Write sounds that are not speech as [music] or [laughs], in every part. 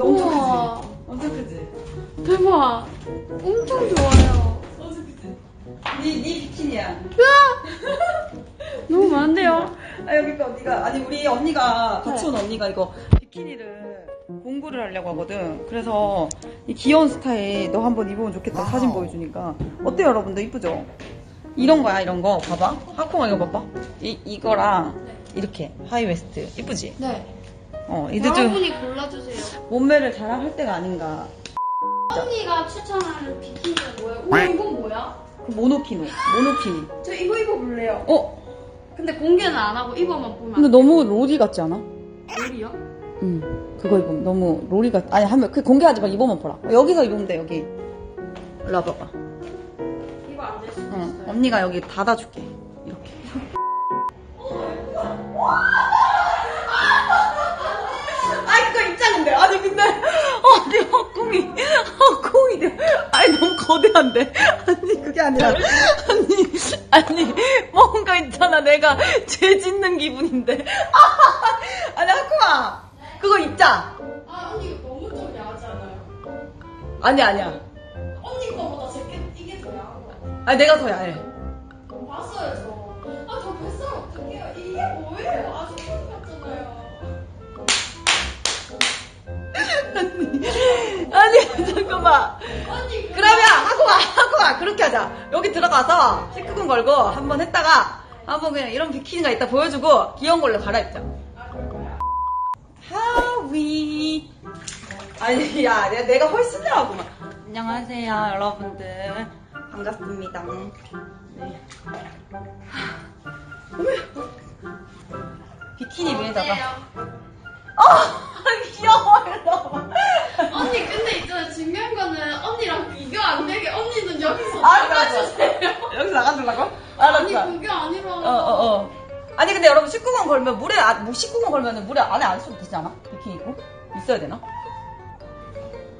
엄청 우와. 크지? 엄청 크지? 대박. 엄청 좋아요. 엄청 크지? 니, 니 비키니야. 너무 많은데요? 아, 여기 거 언니가, 아니, 우리 언니가, 같이 네. 온 언니가 이거 비키니를 공구를 하려고 하거든. 그래서 이 귀여운 스타일 너 한번 입으면 좋겠다. 사진 보여주니까. 어때요, 여러분들? 이쁘죠? 이런 거야, 이런 거. 봐봐. 하콩아, 이거 봐봐. 이, 이거랑 이렇게 하이웨스트. 이쁘지? 네. 어, 이들 좀 여러분이 골라주세요. 몸매를 자랑할 때가 아닌가. 언니가 추천하는 비키니가 뭐예요? 우와, 이건 뭐야? 그 모노키노. 모노키니. 저 이거 입어볼래요. 어? 근데 공개는 안 하고 입어만 보면 근데 너무 로리 같지 않아? 요리요? 응. 그거 입으면 너무 로리 같, 아니, 하면, 그 공개하지 마. 입어만 보라. 여기서 입으면 돼, 여기. 일로 와봐봐. 이거 안 될 수도 응. 있어요. 언니가 여기 닫아줄게. 헛공이, 헛공이, 아니, 너무 거대한데. 아니, 그게 아니라, 아니, 아니, 뭔가 있잖아. 내가 죄 짓는 기분인데. [laughs] 아니, 헛공아. 그거 입자. 아, 언니 너무 좀 야하잖아요. 아니, 아니야. 언니 거보다 제게 이게 더 야한 거 같아요. 아니, 내가 더 야해. 봤어요, 저. 아, 저 뱃살 어떡해요? 이게 뭐예요? 아주 큰 같잖아요. 그 그러면 하고 와, 하고 와. 그렇게 하자. 여기 들어가서 시크군 걸고 한번 했다가 한번 그냥 이런 비키니가 있다 보여주고 귀여운 걸로 갈아입자. 하위. 아니, 야, 내가, 내가 훨씬 나하구만. 안녕하세요, 여러분들. 반갑습니다. 네. 비키니 위에다가. 아, 귀여워, 이러 언니, 근데. 중요한 거는 언니랑 비교 안 되게 언니는 여기서 알았어. 나가주세요. 여기서 나가주려고? 아니, 알았어. 그게 아니라. 어, 어, 어. 아니, 근데 여러분, 19번 걸면 물에, 아, 뭐 19번 걸면 물에 안에 안 써도 되지 않아? 비키니 입고? 있어야 되나?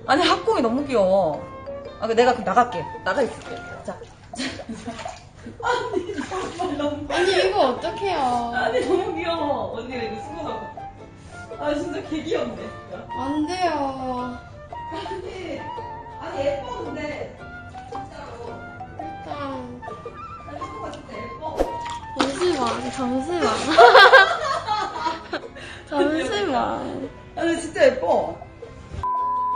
아니, 학공이 너무 귀여워. 아, 그 내가 그 나갈게. 나가 있을게. 자. [laughs] 아니, 정말 너무. 언니, 이거 어떡해요. 아니, 너무 귀여워. 언니가 이거 수고하고. 아, 진짜 개 귀엽네, 진짜. 안 잠시만, [laughs] 잠시만. 아니, 진짜 예뻐.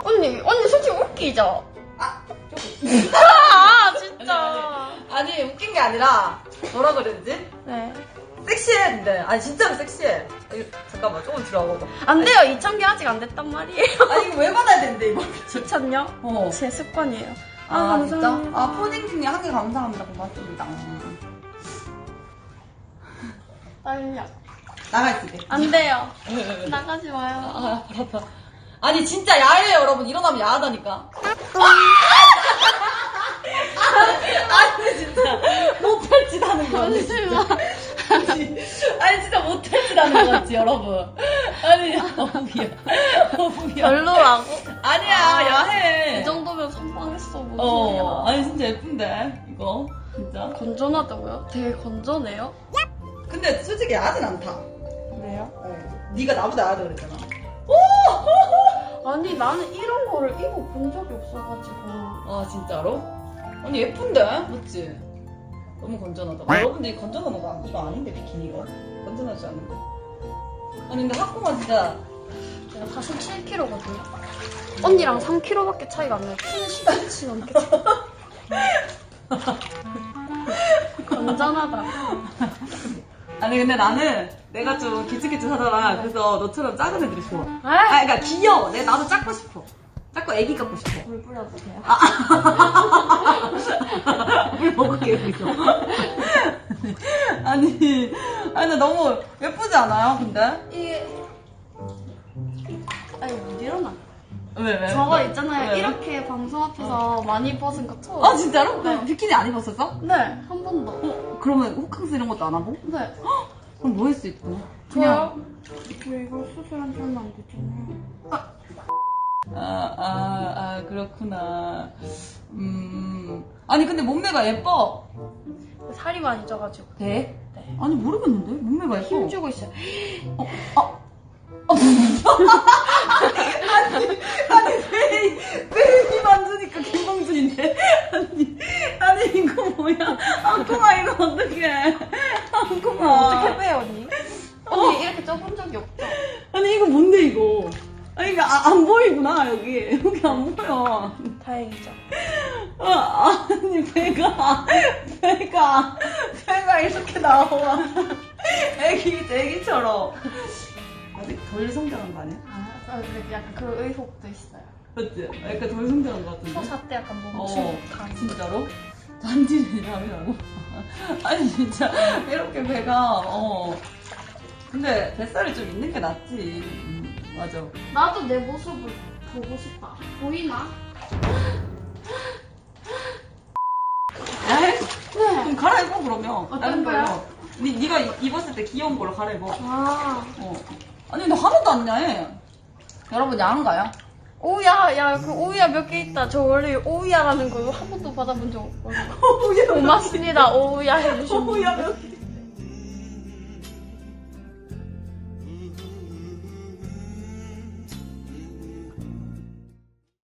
언니, 언니 솔직히 웃기죠? 아, 조금. 아, 진짜. 아니 웃긴 게 아니라 뭐라 그랬지? 네. 섹시해 근데 아니 진짜로 섹시해 아니, 잠깐만 조금 들어봐 안 돼요. 2,000개 아직 안 됐단 말이에요. 아니 이거 왜 받아야 되는데 이거 2,000요? 어. 제 습관이에요. 아, 진짜? 감사합니다. 아 포딩 중에 한 개 감사합니다 고맙습니다 떨려. 나가 있을게 안 돼요. 나가지 마요. 아 알았다 아니 진짜 야해요 여러분 일어나면 야하다니까 [laughs] 아니 진짜 못할 짓 하는 거 같네 진짜 아니, 아니 진짜 못할 짓 하는 거 같지 여러분 아니 너무 귀여워 너무 귀여워 별로라고? 아니야 아, 야해 이 정도면 선방했어. 무슨 어. 아니 진짜 예쁜데 이거 진짜 건전하다고요? 되게 건전해요? 근데 솔직히 야하진 않다 왜요? 어. 네가 나보다 야하다 그랬잖아. 아니 나는 이런 거를 입어본 적이 없어가지고. 아 진짜로? 아니 예쁜데? 맞지? 너무 건전하다. 여러분들이 건전한 거 이거 아닌데 비키니가? 건전하지 않은데 아니 근데 학부가 진짜 제가 47kg거든요? 언니랑 3kg밖에 차이가 안 나요. 키는 10cm 넘게 차이. [laughs] 건전하다 아니 근데 나는 내가 좀 기특기특하잖아 그래서 너처럼 작은 애들이 좋아. 아! 아, 그러니까 귀여워. 내 나도 작고 싶어. 작고 애기 갖고 싶어. 물 뿌려주세요. [laughs] 물 먹을게 여기서. [laughs] 아니 아니 너무 예쁘지 않아요 근데? 이게 아니 못 일어나 왜 왜? 저거 있잖아요 왜, 왜? 이렇게 방송 앞에서 많이 벗은 거 처음 아 진짜로? 네. 비키니 안 입었었어? 네, 한 번도. 어, 그러면 호캉스 이런 것도 안 하고? 네. 그럼 뭐할수 있고? 저요? 저 이거 수술한 지 얼마 안 됐잖아요. 아, 아, 아, 그렇구나. 음. 아니, 근데 몸매가 예뻐. 살이 많이 쪄가지고. 돼? 네. 아니, 모르겠는데? 몸매가 예뻐. 힘주고 있어요. 어, 아. 어, [laughs] 아니, 아니 베이 베이 만드니까 김봉준인데 아니 아니 이거 뭐야? 앙콩아 이거 어떡해? 앙콩아. 어떻게 빼요 언니? 언니 이렇게 쪄본 적이 없죠? 아니 이거 뭔데 이거? 아니 이거 아, 안 보이구나 여기. 여기 안 보여. 다행이죠. 아, 아니 배가 배가 배가 이렇게 나와. 애기 애기처럼. 아직 덜 성장한 거 아니야? 아, 근데 약간 그 의혹도 있어요. 맞지? 약간 덜 성장한 거 같은데 서사 때 약간 어, 멈추고 간. 진짜로? 잔디라고? [laughs] 아니 진짜 이렇게 배가 어 근데 뱃살이 좀 있는 게 낫지 음, 맞아 나도 내 모습을 보고 싶다. 보이나? 에이? 네. 그럼 갈아입어 그러면 어떤 다른 거야? 니, 니가 이- 입었을 때 귀여운 걸로 갈아입어 아. 어. 아니 근데 하나도 안 야해 여러분 야한가요? 오야, 야, 그 오야 몇 개 있다. 저 원래 오야라는 거 한 번도 받아본 적 없거든요. [laughs] 오야 고맙습니다. 오야 해주신 분. 오야 몇 개.